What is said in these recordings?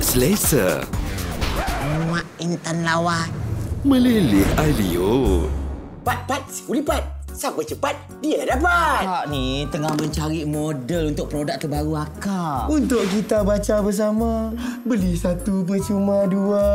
selesa, Mak Intan lawa. meleleh Ailio. Pat, Pat, kulipat. Siapa cepat, dia dapat. Kak ni tengah mencari model untuk produk terbaru akak. Untuk kita baca bersama, beli satu percuma dua.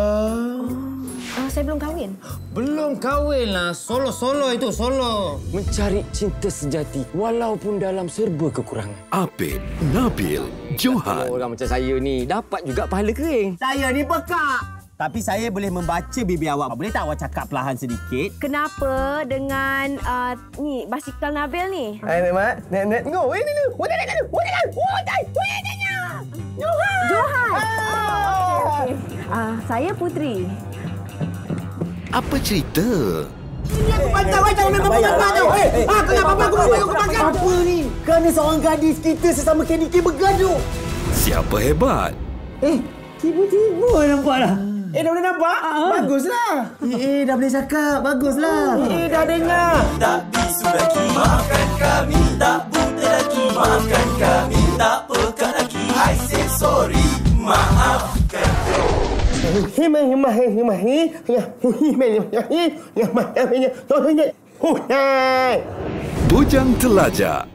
Uh, saya belum kahwin. Belum kahwin lah. Solo-solo itu, solo. Mencari cinta sejati walaupun dalam serba kekurangan. Apit, Nabil, Johan. Orang macam saya ni dapat juga pahala kering. Saya ni pekak. Tapi saya boleh membaca bibir awak. Boleh tak awak cakap perlahan sedikit? Kenapa dengan uh, ni basikal Nabil ni? Hai, Mak. Nek, nek, tengok. Eh, ni, ni. Nek, nek, nek. Wah, nek, nek. Wah, nek, nek, nek. Johan. Johan. Oh, okay. uh, saya Putri. Apa cerita? Pantau, pantau. Memang pantau, tau. Eh, ah, kenapa aku nak bayar makan? Apa ni? Kerana seorang gadis kita sesama KDK bergaduh. Siapa hebat? Eh, tiba-tiba nampak lah. Eh, dah boleh nampak? Baguslah. Eh, eh, dah boleh cakap. Baguslah. Eh, dah dengar. tak bisu lagi Maafkan kami tak buta lagi Maafkan kami tak pekat lagi I say sorry Maafkan Himah, himah, himah, himah, himah, himah, himah, himah, Bujang Telajak